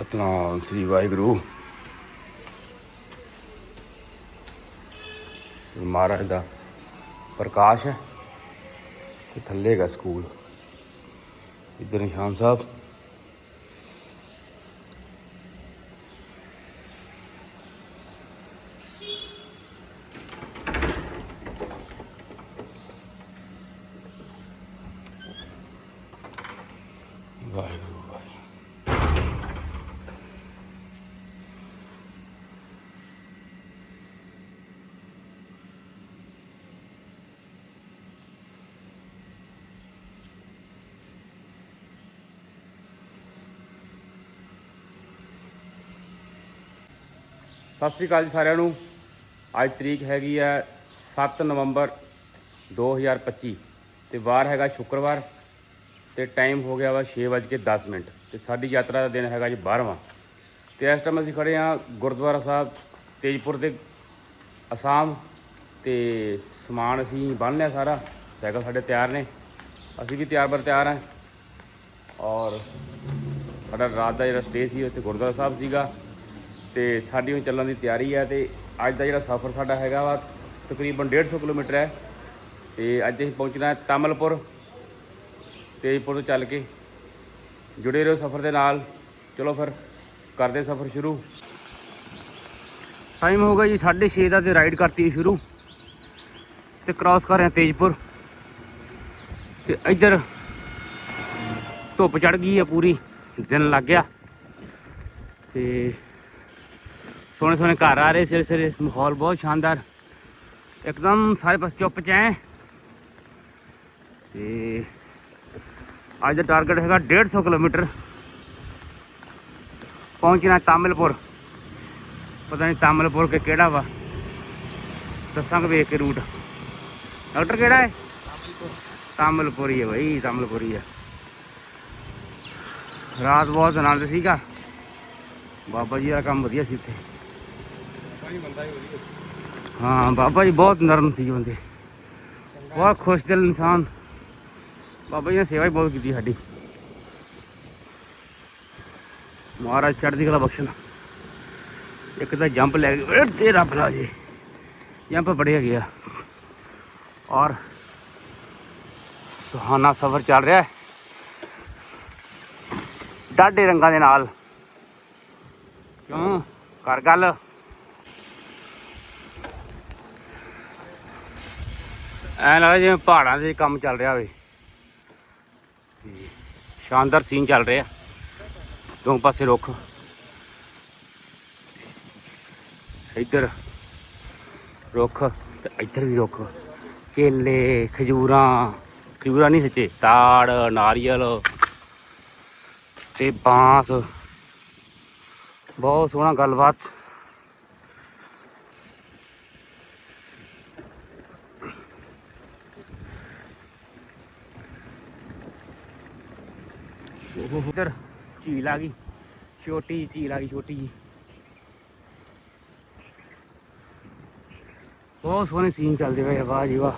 ਸਤਨਾਮ ਸ੍ਰੀ ਵਾਹਿਗੁਰੂ। ਮਹਾਰਾਜ ਦਾ ਪ੍ਰਕਾਸ਼ ਹੈ ਤੇ ਥੱਲੇ ਹੈਗਾ ਸਕੂਲ। ਇੱਧਰ ਨਿਸ਼ਾਨ ਸਾਹਿਬ। ਸਤਿ ਸ੍ਰੀ ਅਕਾਲ ਜੀ ਸਾਰਿਆਂ ਨੂੰ। ਅੱਜ ਤਰੀਕ ਹੈਗੀ ਹੈ 7 ਨਵੰਬਰ 2025 ਤੇ ਵਾਰ ਹੈਗਾ ਸ਼ੁੱਕਰਵਾਰ ਤੇ ਟਾਈਮ ਹੋ ਗਿਆ ਵਾ 6:10 ਮਿੰਟ ਤੇ ਸਾਡੀ ਯਾਤਰਾ ਦਾ ਦਿਨ ਹੈਗਾ ਜੀ 12ਵਾਂ ਤੇ ਇਸ ਟਾਈਮ ਅਸੀਂ ਖੜੇ ਹਾਂ ਗੁਰਦੁਆਰਾ ਸਾਹਿਬ ਤੇਜਪੁਰ ਦੇ ਅਸਾਮ ਤੇ ਸਮਾਨ ਅਸੀਂ ਬੰਨ ਲਿਆ ਸਾਰਾ, ਸਾਈਕਲ ਸਾਡੇ ਤਿਆਰ ਨੇ, ਅਸੀਂ ਵੀ ਤਿਆਰ ਬਰ ਤਿਆਰ ਹਾਂ ਔਰ ਸਾਡਾ ਰਾਤ ਦਾ ਜਿਹੜਾ ਸਟੇ ਸੀ, ਉੱਥੇ ਗੁਰਦੁਆਰਾ ਸਾਹਿਬ ਸੀਗਾ। ਤੇ ਸਾਡੀ ਹੁਣ ਚੱਲਣ ਦੀ ਤਿਆਰੀ ਹੈ ਤੇ ਅੱਜ ਦਾ ਜਿਹੜਾ ਸਫ਼ਰ ਸਾਡਾ ਹੈਗਾ ਵਾ ਤਕਰੀਬਨ 150 ਕਿਲੋਮੀਟਰ ਹੈ ਤੇ ਅੱਜ ਅਸੀਂ ਪਹੁੰਚਣਾ ਹੈ ਤਾਮਲਪੁਰ ਤੇਜਪੁਰ ਤੋਂ ਚੱਲ ਕੇ ਜੁੜੇ ਰਹੋ ਸਫ਼ਰ ਦੇ ਨਾਲ। ਚਲੋ ਫਿਰ ਕਰਦੇ ਸਫ਼ਰ ਸ਼ੁਰੂ। ਟਾਈਮ ਹੋ ਗਿਆ ਜੀ 6:30 ਦਾ ਤੇ ਰਾਈਡ ਕਰਤੀ ਸ਼ੁਰੂ ਤੇ ਕ੍ਰਾਸ ਕਰ ਰਹੇ ਤੇਜਪੁਰ ਤੇ ਇੱਧਰ ਧੁੱਪ ਚੜ ਗਈ ਆ ਪੂਰੀ, ਦਿਨ ਲੱਗ ਗਿਆ ਤੇ ਸੋਹਣੇ ਸੋਹਣੇ ਘਰ ਆ ਰਹੇ ਸਿਰ ਸਿਰ ਮਾਹੌਲ ਬਹੁਤ ਸ਼ਾਨਦਾਰ ਇੱਕਦਮ ਸਾਰੇ ਪਾਸੇ ਚੁੱਪ ਚ ਐ ਤੇ ਅੱਜ ਦਾ ਟਾਰਗੇਟ ਹੈਗਾ 150 ਕਿਲੋਮੀਟਰ ਪਹੁੰਚਣਾ ਤਾਮਿਲਪੁਰ ਪਤਾ ਨਹੀਂ ਤਾਮਿਲਪੁਰ ਕੇ ਕਿਹੜਾ ਵਾ ਦੱਸਾਂਗੇ ਵੇਖ ਕੇ ਰੂਟ ਡਾਕਟਰ ਕਿਹੜਾ ਹੈ ਤਾਮਿਲਪੁਰ ਹੀ ਹੈ ਭਾਈ ਤਾਮਿਲਪੁਰ ਹੀ ਹੈ ਰਾਤ ਬਹੁਤ ਆਨੰਦ ਸੀਗਾ ਬਾਬਾ ਜੀ ਦਾ ਕੰਮ ਵਧੀਆ ਸੀ ਇੱਥੇ ਹਾਂ, ਬਾਬਾ ਜੀ ਬਹੁਤ ਨਰਮ ਸੀ ਬੰਦੇ। ਬਹੁਤ ਖੁਸ਼ ਦਿਲ ਇਨਸਾਨ। ਬਾਬਾ ਜੀ ਨੇ ਸੇਵਾ ਹੀ ਬਹੁਤ ਕੀਤੀ ਸਾਡੀ। ਮਹਾਰਾਜ ਚੜ੍ਹਦੀ ਕਲਾ ਬਖਸ਼ਣ। ਇੱਕ ਤਾਂ ਜੰਪ ਲੈ ਗਏ ਤੇ ਰੱਬ ਲਾ ਜੀ। ਜੰਪ ਬੜੇ ਗਿਆ ਔਰ ਸੁਹਾਨਾ ਸਫ਼ਰ ਚੱਲ ਰਿਹਾ ਹੈ। ਡਾਢੇ ਰੰਗਾਂ ਦੇ ਨਾਲ। ਕਿਉਂ? ਕਰ ਗੱਲ। ਐ ਲੱਗਦਾ ਜਿਵੇਂ ਪਹਾੜਾਂ ਦੇ ਕੰਮ ਚੱਲ ਰਿਹਾ ਹੋਵੇ ਸ਼ਾਨਦਾਰ ਸੀਨ ਚੱਲ ਰਿਹਾ। ਦੋ ਪਾਸੇ ਰੁੱਖ। ਇੱਧਰ ਰੁੱਖ ਤੇ ਇੱਧਰ ਵੀ ਰੁੱਖ। ਕੇਲੇ, ਖਜੂਰਾਂ ਖਜੂਰਾਂ ਨਹੀਂ ਸੱਚੇ, ਤਾੜ, ਨਾਰੀਅਲ ਤੇ ਬਾਂਸ। ਬਹੁਤ ਸੋਹਣਾ ਗੱਲਬਾਤ ਉਧਰ ਝੀਲ ਆ ਗਈ। ਛੋਟੀ ਝੀਲ ਆ ਗਈ, ਛੋਟੀ ਜੀ ਬਹੁਤ ਸੋਹਣੇ ਸੀਨ ਚੱਲਦੇ ਪਏ ਆ, ਵਾਹ ਜੀ ਵਾਹ।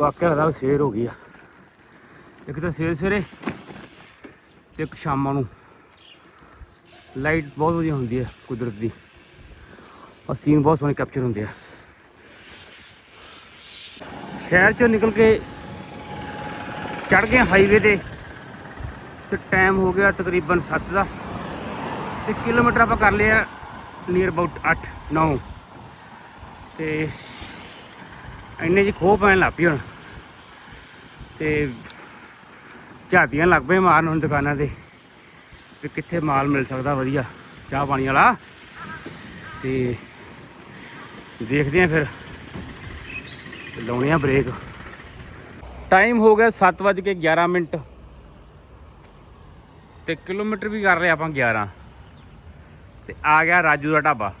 ਵਾਕਿਆ ਲੱਗਦਾ ਸਵੇਰ ਹੋ ਗਈ ਆ। ਇੱਕ ਤਾਂ ਸਵੇਰ ਸਵੇਰੇ ਤੇ ਇੱਕ ਸ਼ਾਮਾਂ ਨੂੰ। ਲਾਈਟ ਬਹੁਤ ਵਧੀਆ ਹੁੰਦੀ ਹੈ ਕੁਦਰਤ ਦੀ। ਔਰ ਸੀਨ ਬਹੁਤ ਸੋਹਣੇ ਕੈਪਚਰ ਹੁੰਦੇ ਆ। ਸ਼ਹਿਰ ਚੋਂ ਨਿਕਲ ਕੇ ਚੜ ਗਏ ਹਾਈਵੇ ਤੇ। ਤੇ ਟਾਈਮ ਹੋ ਗਿਆ ਤਕਰੀਬਨ 7 ਦਾ। ਤੇ ਕਿਲੋਮੀਟਰ ਆਪਾਂ ਕਰ ਲਿਆ ਨੀਅਰ ਅਬਾਊਟ 8 9 ਤੇ ਇੰਨੇ ਜੀ ਖੋਹ ਪੈਣ ਲੱਗ ਪਈ ਹੁਣ। ਤੇ ਝਾਤੀਆਂ ਲੱਗ ਪਏ ਮਾਰਨ ਹੁਣ ਦੁਕਾਨਾਂ ਤੇ। ਵੀ ਕਿੱਥੇ ਮਾਲ ਮਿਲ ਸਕਦਾ ਵਧੀਆ, ਚਾਹ ਪਾਣੀ ਵਾਲਾ। ਤੇ ਦੇਖਦੇ ਆ ਫਿਰ। ਲਾਉਣੇ ਆ ਬ੍ਰੇਕ ਟਾਈਮ ਹੋ ਗਿਆ 7:11 ਮਿੰਟ। ਤੇ ਕਿਲੋਮੀਟਰ ਵੀ ਕਰ ਰਹੇ ਆਪਾਂ 11 ਤੇ ਆ ਗਿਆ ਰਾਜੂ ਦਾ ਢਾਬਾ।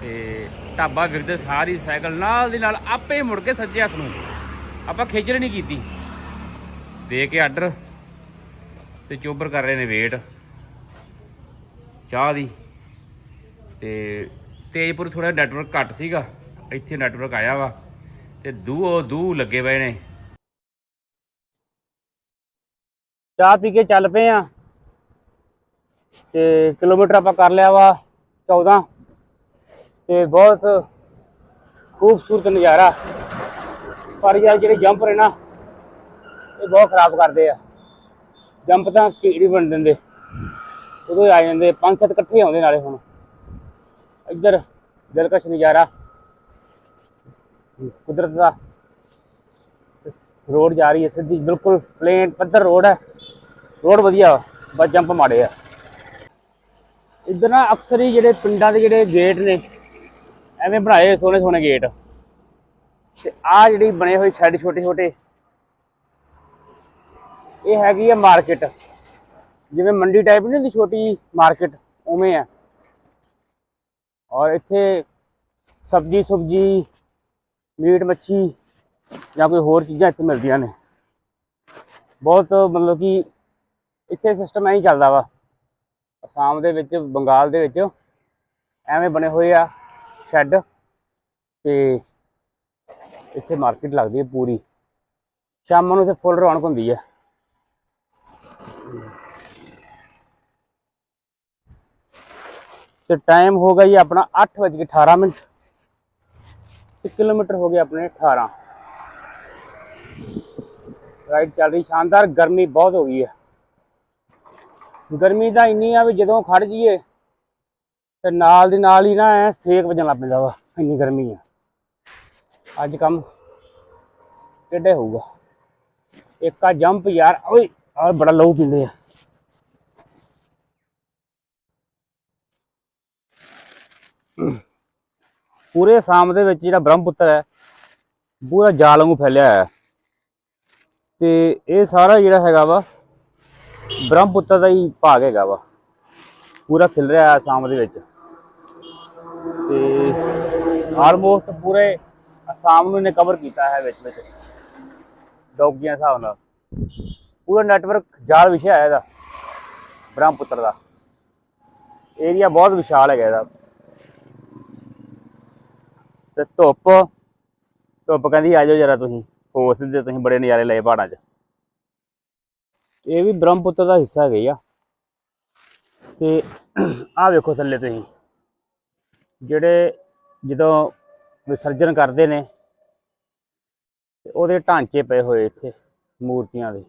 ਤੇ ਢਾਬਾ ਵਿਕਦੇ ਸਾਰੀ ਸਾਈਕਲ ਨਾਲ ਦੀ ਨਾਲ ਆਪੇ ਹੀ ਮੁੜ ਕੇ ਸੱਜੇ ਹੱਥ ਨੂੰ। ਆਪਾਂ ਖੇਚਲ ਨਹੀਂ ਕੀਤੀ। ਦੇ ਕੇ ਆਰਡਰ ਤੇ ਚੋਬਰ ਕਰ ਰਹੇ ਨੇ ਵੇਟ ਚਾਹ ਦੀ। ਤੇ ਤੇਜਪੁਰ ਥੋੜਾ ਨੈਟਵਰਕ ਘੱਟ ਸੀਗਾ। ਇੱਥੇ ਨੈਟਵਰਕ ਆਇਆ ਵਾ। ਤੇ ਦੂ ਦੂ ਲੱਗੇ ਪਏ ਨੇ। ਚਾਹ ਪੀ ਕੇ ਚੱਲ ਪਏ ਆ। ਤੇ ਕਿਲੋਮੀਟਰ ਆਪਾਂ ਕਰ ਲਿਆ ਵਾ 14 ਤੇ ਬਹੁਤ ਖੂਬਸੂਰਤ ਨਜ਼ਾਰਾ। ਪਰ ਯਾਰ ਜਿਹੜੇ ਜੰਪ ਨੇ ਨਾ, ਇਹ ਬਹੁਤ ਖਰਾਬ ਕਰਦੇ ਆ। ਜੰਪ ਤਾਂ ਸਪੀਡ ਹੀ ਬਣ ਦਿੰਦੇ ਉਦੋਂ ਆ ਜਾਂਦੇ ਪੰਜ ਸੱਤ ਇਕੱਠੇ ਆਉਂਦੇ ਨਾਲੇ ਹੁਣ। ਇੱਧਰ ਦਿਲਕਸ਼ ਨਜ਼ਾਰਾ। ਕੁਦਰਤ ਦਾ। ਰੋਡ ਜਾ ਰਹੀ ਹੈ ਸਿੱਧੀ, ਬਿਲਕੁਲ ਪਲੇਨ ਪੱਧਰ ਰੋਡ ਹੈ। ਰੋਡ ਵਧੀਆ ਬਸ ਜੰਪ ਮਾੜੇ ਆ। ਇੱਧਰ ਨਾ ਅਕਸਰ ਹੀ ਜਿਹੜੇ ਪਿੰਡਾਂ ਦੇ ਜਿਹੜੇ ਗੇਟ ਨੇ, ਐਵੇਂ ਬਣਾਏ ਸੋਹਣੇ ਸੋਹਣੇ ਗੇਟ। ਤੇ ਆ ਜਿਹੜੀ ਬਣੇ ਹੋਏ ਛੱਡ ਛੋਟੇ ਛੋਟੇ, ਇਹ ਹੈਗੀ ਆ ਮਾਰਕੀਟ। ਜਿਵੇਂ ਮੰਡੀ ਟਾਈਪ ਨਹੀਂ ਹੁੰਦੀ ਛੋਟੀ ਮਾਰਕੀਟ, ਉਵੇਂ ਆ। ਔਰ ਇੱਥੇ ਸਬਜੀ ਸੁਬਜੀ, ਮੀਟ ਮੱਛੀ ਜਾਂ ਕੋਈ ਹੋਰ ਚੀਜ਼ਾਂ ਇੱਥੇ ਮਿਲਦੀਆਂ ਨੇ। ਬਹੁਤ ਮਤਲਬ ਕਿ ਇੱਥੇ ਸਿਸਟਮ ਐਂ ਚੱਲਦਾ ਵਾ। ਅਸਾਮ ਦੇ ਵਿੱਚ, ਬੰਗਾਲ ਦੇ ਵਿੱਚ ਐਵੇਂ ਬਣੇ ਹੋਏ ਆ ਸ਼ੈੱਡ ਤੇ ਇੱਥੇ ਮਾਰਕੀਟ ਲੱਗਦੀ ਹੈ ਪੂਰੀ। ਸ਼ਾਮ ਨੂੰ ਇੱਥੇ ਫੁੱਲ ਰੌਣਕ ਹੁੰਦੀ ਹੈ ਤੇ ਟਾਈਮ ਹੋ ਗਿਆ ਜੀ ਆਪਣਾ 8:18 ਮਿੰਟ। ਤੇ ਕਿਲੋਮੀਟਰ ਹੋ ਗਏ ਆਪਣੇ 18 ਰਾਈਡ ਚੱਲ ਰਹੀ, ਸ਼ਾਨਦਾਰ ਗਰਮੀ ਬਹੁਤ ਹੋ ਗਈ ਹੈ ਗਰਮੀ ਤਾਂ ਇੰਨੀ ਆ ਵੀ ਜਦੋਂ ਖੜ ਜਾਈਏ ਤੇ ਨਾਲ ਦੀ ਨਾਲ ਹੀ ਨਾ ਐ ਸੇਕ ਵਜਣ ਲੱਗ ਪੈਂਦਾ ਵਾ, ਇੰਨੀ ਗਰਮੀ ਆ। ਅੱਜ ਕੰਮ ਕਿੱਡੇ ਹੋਊਗਾ? ਇੱਕ ਆ ਜੰਪ ਯਾਰ, ਓਏ ਆ ਬੜਾ ਲਹੂ ਪੀਂਦੇ ਆ। ਪੂਰੇ ਅਸਾਮ ਦੇ ਵਿੱਚ ਜਿਹੜਾ ਬ੍ਰਹਮਪੁੱਤਰ ਹੈ, ਪੂਰਾ ਜਾਲ ਵਾਂਗੂ ਫੈਲਿਆ ਹੈ। ਤੇ ਇਹ ਸਾਰਾ ਜਿਹੜਾ ਹੈਗਾ ਵਾ ਬ੍ਰਹਮਪੁੱਤਰ ਦਾ ਹੀ ਭਾਗ ਹੈਗਾ ਵਾ। ਪੂਰਾ ਖਿਲ ਰਿਹਾ ਹੈ ਅਸਾਮ ਦੇ ਵਿੱਚ। ਤੇ ਆਲਮੋਸਟ ਪੂਰੇ ਅਸਾਮ ਨੂੰ ਇਹਨੇ ਕਵਰ ਕੀਤਾ ਹੈ ਵਿੱਚ ਵਿੱਚ। ਡੌਗੀਆਂ ਹਿਸਾਬ ਨਾਲ। ਪੂਰਾ ਨੈਟਵਰਕ ਜਾਲ ਵਿਛਿਆ ਹੈ ਇਹਦਾ ਬ੍ਰਹਮਪੁੱਤਰ ਦਾ। ਏਰੀਆ ਬਹੁਤ ਵਿਸ਼ਾਲ ਹੈਗਾ ਇਹਦਾ। ਤੇ ਧੁੱਪ ਧੁੱਪ ਕਹਿੰਦੀ ਆ ਜਾਓ ਜਰਾ ਤੁਸੀਂ। ਹੋ ਸਿੱਧੇ ਤੁਸੀਂ ਬੜੇ ਨਜ਼ਾਰੇ ਲਏ ਪਹਾੜਾਂ 'ਚ। ਇਹ ਵੀ ਬ੍ਰਹਮਪੁੱਤਰ ਦਾ ਹਿੱਸਾ ਹੈਗੇ ਆ। ਤੇ ਆਹ ਵੇਖੋ ਥੱਲੇ ਤੁਸੀਂ। ਜਿਹੜੇ ਜਦੋਂ ਵਿਸਰਜਨ ਕਰਦੇ ਨੇ, ਉਹਦੇ ਢਾਂਚੇ ਪਏ ਹੋਏ ਇੱਥੇ ਮੂਰਤੀਆਂ ਦੇ।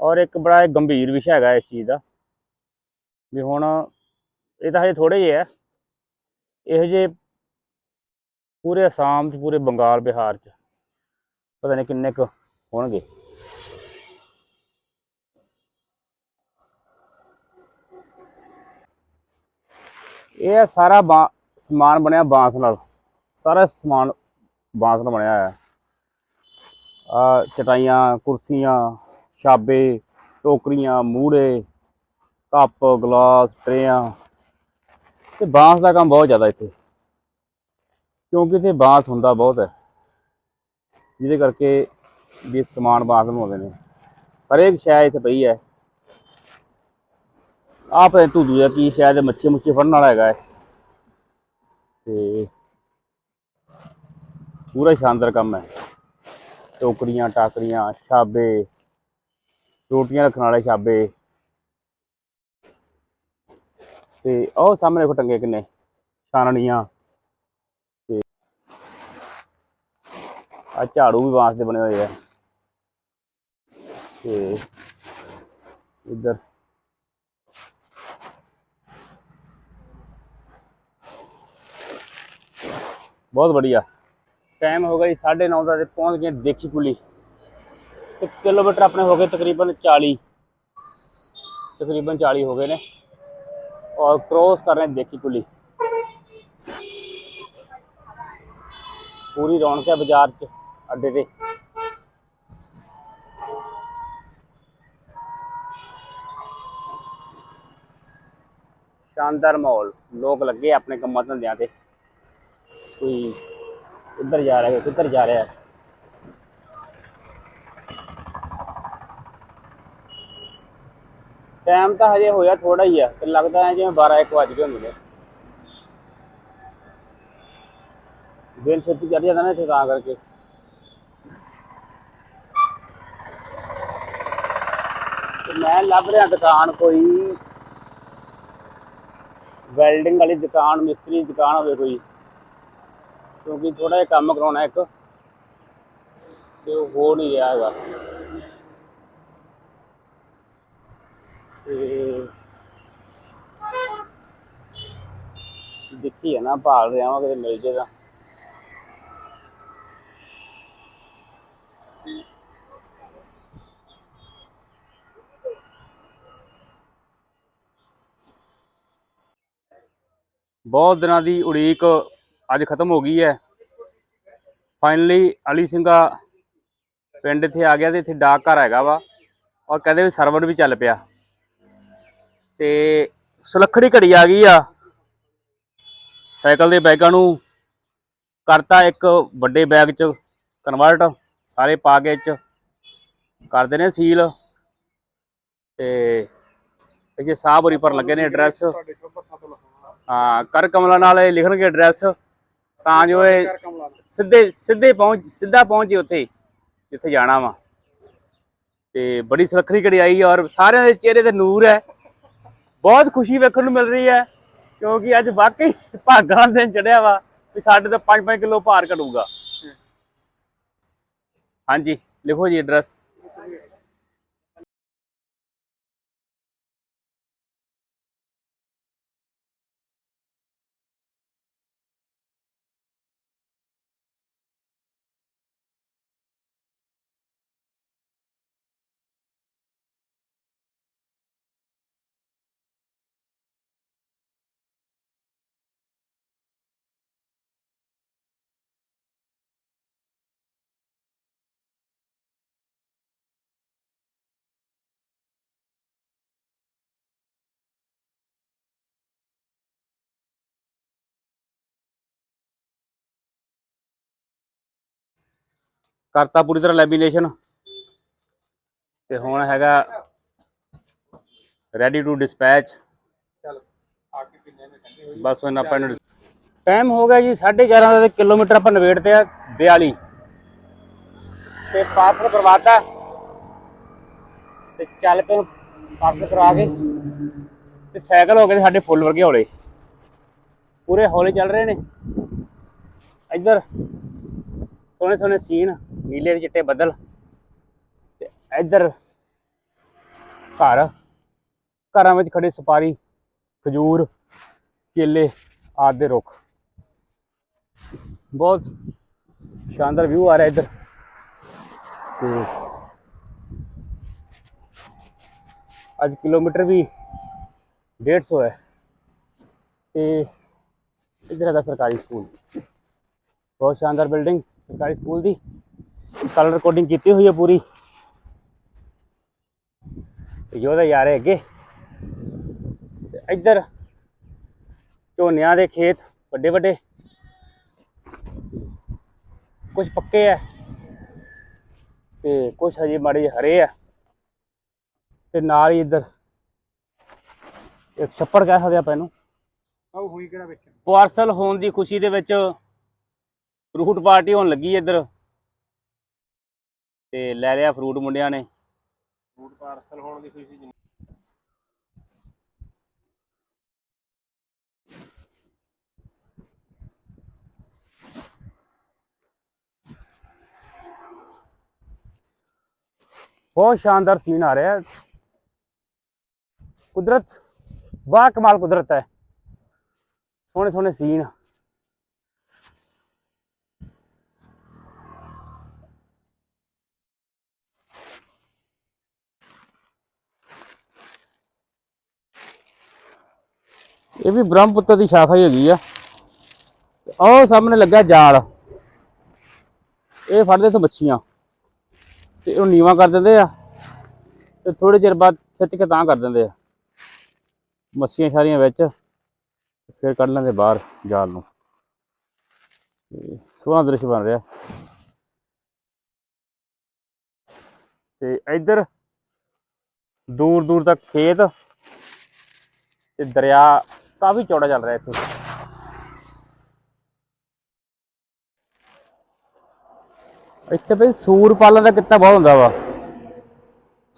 ਔਰ ਇੱਕ ਬੜਾ ਗੰਭੀਰ ਵਿਸ਼ਾ ਹੈਗਾ ਇਸ ਚੀਜ਼ ਦਾ, ਵੀ ਹੁਣ ਇਹ ਤਾਂ ਹਜੇ ਥੋੜੇ ਜਿਹੇ ਹੈ ਇਹੋ ਜਿਹੇ ਪੂਰੇ ਅਸਾਮ 'ਚ, ਪੂਰੇ ਬੰਗਾਲ, ਬਿਹਾਰ 'ਚ। ਪਤਾ ਨਹੀਂ ਕਿੰਨੇ ਕੁ ਹੋਣਗੇ। ਇਹ ਸਾਰਾ ਬਾ- ਸਮਾਨ ਬਣਿਆ ਬਾਂਸ ਨਾਲ। ਸਾਰਾ ਸਮਾਨ ਬਾਂਸ ਨਾਲ ਬਣਿਆ ਹੋਇਆ। ਆ ਚਟਾਈਆਂ, ਕੁਰਸੀਆਂ ਛਾਬੇ ਟੋਕਰੀਆਂ ਮੂੜੇ ਕੱਪ, ਗਲਾਸ, ਟਰੇਆਂ। ਤੇ ਬਾਂਸ ਦਾ ਕੰਮ ਬਹੁਤ ਜ਼ਿਆਦਾ ਇੱਥੇ। ਕਿਉਂਕਿ ਇੱਥੇ ਬਾਂਸ ਹੁੰਦਾ ਬਹੁਤ ਹੈ। ਜਿਹਦੇ ਕਰਕੇ ਵੀ ਸਮਾਨ ਬਾਂਸ ਨੂੰ ਆਉਂਦੇ ਨੇ। ਪਰ ਇੱਕ ਸ਼ਾਇਦ ਇੱਥੇ ਪਈ ਹੈ। ਆਪ ਤੂੰ ਦੂਜਾ ਕੀ, ਸ਼ਾਇਦ ਮੱਛੀ ਮੁੱਛੀ ਫੜਨ ਵਾਲਾ ਹੈਗਾ ਹੈ। ਤੇ ਪੂਰਾ ਸ਼ਾਨਦਾਰ ਕੰਮ ਹੈ। ਟੋਕਰੀਆਂ, ਟਾਕਰੀਆਂ, ਛਾਬੇ, ਰੋਟੀਆਂ ਰੱਖਣ ਵਾਲੇ ਛਾਬੇ। ਤੇ ਉਹ ਸਾਹਮਣੇ ਦੇਖੋ ਟੰਗੇ ਕਿੰਨੇ। ਛਾਨਣੀਆਂ। ਆ ਝਾੜੂ ਵੀ ਬਾਂਸ ਦੇ ਬਣੇ ਹੋਏ ਆ ਤੇ ਇੱਧਰ ਬਹੁਤ ਵਧੀਆ ਟਾਈਮ ਹੋ ਗਿਆ ਜੀ 9:30 ਦਾ ਤੇ ਪਹੁੰਚ ਗਏ ਦੇਖੀ ਕੁਲੀ ਤੇ ਕਿਲੋਮੀਟਰ ਆਪਣੇ ਹੋ ਗਏ ਤਕਰੀਬਨ 40 ਤਕਰੀਬਨ 40 ਹੋ ਗਏ ਨੇ ਔਰ ਕ੍ਰੋਸ ਕਰ ਰਹੇ हैं ਦੇਖੀ ਕੁਲੀ ਪੂਰੀ ਰੌਣਕ ਹੈ ਬਾਜ਼ਾਰ 'ਚ ਅੱਡੇ ਤੇ ਸ਼ਾਨਦਾਰ ਮਾਹੌਲ ਲੋਕ ਲੱਗੇ ਆਪਣੇ ਕੰਮਾਂ ਧੰਦਿਆਂ ਤੇ ਕੋਈ ਇੱਧਰ ਜਾ ਰਿਹਾ ਹੈ ਕਿੱਧਰ ਜਾ ਰਿਹਾ ਹੈ ਟਾਈਮ ਤਾਂ ਹਜੇ ਹੋਇਆ ਥੋੜਾ ਹੀ ਆ ਤੇ ਲੱਗਦਾ ਹੈ ਜਿਵੇਂ 12 1 ਵਜ ਗਏ ਹੁੰਦੇ ਨੇ ਦਿਨ ਛੇਤੀ ਚੜ ਜਾਂਦਾ ਨਾ ਇੱਥੇ ਤਾਂ ਕਰਕੇ ਮੈਂ ਲੱਭ ਰਿਹਾ ਦੁਕਾਨ ਕੋਈ। ਵੈਲਡਿੰਗ ਵਾਲੀ ਦੁਕਾਨ, ਮਿਸਤਰੀ ਦੀ ਦੁਕਾਨ ਹੋਵੇ ਕੋਈ। ਕਿਉਂਕਿ ਥੋੜਾ ਜਿਹਾ ਕੰਮ ਕਰਾਉਣਾ ਇੱਕ। ਤੇ ਉਹ ਹੋ ਨਹੀਂ ਰਿਹਾ ਹੈਗਾ। ਤੇ ਦੇਖੀ ਹੈ ਨਾ, ਭਾਲ ਰਿਹਾ ਵਾਂ ਕਿਤੇ ਮਿਲ ਜੇ ਤਾਂ। ਬਹੁਤ ਦਿਨਾਂ ਦੀ ਉਡੀਕ ਅੱਜ ਖਤਮ ਹੋ ਗਈ ਹੈ। ਫਾਈਨਲੀ ਅਲੀ ਸਿੰਘਾ ਪਿੰਡ ਇੱਥੇ ਆ ਗਿਆ ਤੇ ਇੱਥੇ ਡਾਕ ਘਰ ਹੈਗਾ ਵਾ ਔਰ ਕਹਿੰਦੇ ਵੀ ਸਰਵਰ ਵੀ ਚੱਲ ਪਿਆ। ਤੇ ਸੁਲੱਖੜੀ ਘੜੀ ਆ ਗਈ ਆ। ਸਾਈਕਲ ਦੇ ਬੈਗਾਂ ਨੂੰ ਕਰਤਾ ਇੱਕ ਵੱਡੇ ਬੈਗ 'ਚ ਕਨਵਰਟ ਸਾਰੇ ਪਾ ਕੇ ਚ ਕਰਦੇ ਨੇ ਸੀਲ ਤੇ ਇਹ ਸਾਹ ਬਰੀ ਪਰ ਲੱਗੇ ਨੇ ਐਡਰੈਸ ਹਾਂ ਕਰ ਕਮਲਾ ਨਾਲ ਇਹ ਲਿਖਣਗੇ ਐਡਰੈਸ ਤਾਂ ਜੋ ਇਹ ਸਿੱਧੇ ਸਿੱਧੇ ਪਹੁੰਚ ਸਿੱਧਾ ਪਹੁੰਚੇ ਉੱਥੇ ਜਿੱਥੇ ਜਾਣਾ ਵਾ। ਤੇ ਬੜੀ ਸੁਰੱਖੜੀ ਘੜੀ ਆਈ ਔਰ ਸਾਰਿਆਂ ਦੇ ਚਿਹਰੇ ਤੇ ਨੂਰ ਹੈ। ਬਹੁਤ ਖੁਸ਼ੀ ਵੇਖਣ ਨੂੰ ਮਿਲ ਰਹੀ ਹੈ ਕਿਉਂਕਿ ਅੱਜ ਵਾਕਈ ਭਾਗਾਂ ਦਾ ਦਿਨ ਚੜਿਆ ਵਾ ਵੀ ਸਾਡੇ ਤੋਂ 5-5 ਕਿਲੋ ਭਾਰ ਘਟੂਗਾ। ਹਾਂਜੀ ਲਿਖੋ ਜੀ ਐਡਰੈਸ ਕਰਤਾ ਪੂਰੀ ਤਰ੍ਹਾਂ ਲੈਮੀਨੇਸ਼ਨ ਤੇ ਹੁਣ ਹੈਗਾ ਰੈਡੀ ਟੂ ਡਿਸਪੈਚ ਬਸ ਹੁਣ ਆਪਾਂ ਨੂੰ ਟਾਈਮ ਹੋ ਗਿਆ ਜੀ 11:30 ਦਾ ਤੇ ਕਿਲੋਮੀਟਰ ਆਪਾਂ ਨਵੇੜ ਤੇ ਆ 42 ਤੇ ਪਾਰਸਲ ਕਰਵਾਤਾ। ਤੇ ਚੱਲ ਪਏ ਪਾਰਸਲ ਕਰਵਾ ਕੇ। ਤੇ ਸਾਈਕਲ ਹੋ ਗਏ ਸਾਡੇ ਫੁੱਲ ਵਰਗੇ ਹੌਲੇ। ਪੂਰੇ ਹੌਲੇ ਚੱਲ ਰਹੇ ਨੇ। ਇੱਧਰ ਸੋਹਣੇ ਸੋਹਣੇ ਸੀਨ ਨੀਲੇ ਦੇ ਚਿੱਟੇ ਬੱਦਲ ਤੇ ਇੱਧਰ ਘਰ, ਘਰਾਂ ਵਿੱਚ ਖੜੇ ਸੁਪਾਰੀ, ਖਜੂਰ, ਕੇਲੇ ਆਦਿ ਦੇ ਰੁੱਖ। ਬਹੁਤ ਸ਼ਾਨਦਾਰ ਵਿਊ ਆ ਰਿਹਾ ਇੱਧਰ। ਤੇ ਅੱਜ ਕਿਲੋਮੀਟਰ ਵੀ 150 ਹੈ। ਤੇ ਇੱਧਰ ਹੈਗਾ ਸਰਕਾਰੀ ਸਕੂਲ। ਬਹੁਤ ਸ਼ਾਨਦਾਰ ਬਿਲਡਿੰਗ ਸਰਕਾਰੀ ਸਕੂਲ ਦੀ। ਕਲਰ ਕੋਡਿੰਗ ਕੀਤੀ ਹੋਈ ਹੈ ਪੂਰੀ। ਯੋਧਾ ਯਾਰ ਹੈ ਅੱਗੇ ਇੱਧਰ ਝੋਨਿਆਂ ਦੇ ਖੇਤ ਵੱਡੇ ਵੱਡੇ ਕੁਝ ਪੱਕੇ ਆ ਤੇ ਕੁਝ ਹਜੇ ਮਾੜੇ ਹਰੇ ਆ। ਤੇ ਨਾਲ ਹੀ ਇੱਧਰ ਇੱਕ ਛੱਪੜ ਕਹਿ ਸਕਦੇ ਆਪਾਂ ਇਹਨੂੰ। ਆਹ ਹੋਈ ਕਿਹੜਾ ਵਿੱਚ ਪਾਰਸਲ ਹੋਣ ਦੀ ਖੁਸ਼ੀ ਦੇ ਵਿੱਚ ਫਰੂਟ ਪਾਰਟੀ ਹੋਣ ਲੱਗੀ ਇੱਧਰ। ਤੇ ਲੈ ਲਿਆ ਫਰੂਟ ਮੁੰਡਿਆਂ ਨੇ। ਫੂਡ ਪਾਰਸਲ ਹੋਣ ਦੀ ਖੁਸ਼ੀ ਜਿੰਨੀ ਬਹੁਤ ਸ਼ਾਨਦਾਰ ਸੀਨ ਆ ਰਿਹਾ। ਹੈ ਕੁਦਰਤ ਬਾ ਕਮਾਲ ਕੁਦਰਤ ਹੈ। ਸੋਹਣੇ ਸੋਹਣੇ ਸੀਨ ਇਹ ਵੀ ਬ੍ਰਹਮਪੁੱਤਰ ਦੀ ਸ਼ਾਖਾ ਹੀ ਹੈਗੀ ਆ। ਉਹ ਸਾਹਮਣੇ ਲੱਗਾ ਜਾਲ। ਇਹ ਫੜਦੇ ਤੋਂ ਮੱਛੀਆਂ। ਤੇ ਉਹ ਨੀਵਾ ਕਰ ਦਿੰਦੇ ਆ। ਤੇ ਥੋੜੇ ਚਿਰ ਬਾਅਦ ਖਿੱਚ ਕੇ ਤਾਂ ਕਰ ਦਿੰਦੇ ਆ। ਮੱਛੀਆਂ ਸਾਰੀਆਂ ਵਿੱਚ। ਫਿਰ ਕੱਢ ਲੈਂਦੇ ਬਾਹਰ ਜਾਲ ਨੂੰ। ਸੋਹਣਾ ਦ੍ਰਿਸ਼ ਬਣ ਰਿਹਾ। ਤੇ ਇੱਧਰ ਦੂਰ ਦੂਰ ਤੱਕ ਖੇਤ ਤੇ ਦਰਿਆ ਕਾਫੀ ਚੌੜਾ ਚੱਲ ਰਿਹਾ ਇੱਥੇ। ਇੱਥੇ ਬਈ ਸੂਰ ਪਾਲਣ ਦਾ ਕਿੱਤਾ ਬਹੁਤ ਹੁੰਦਾ ਵਾ।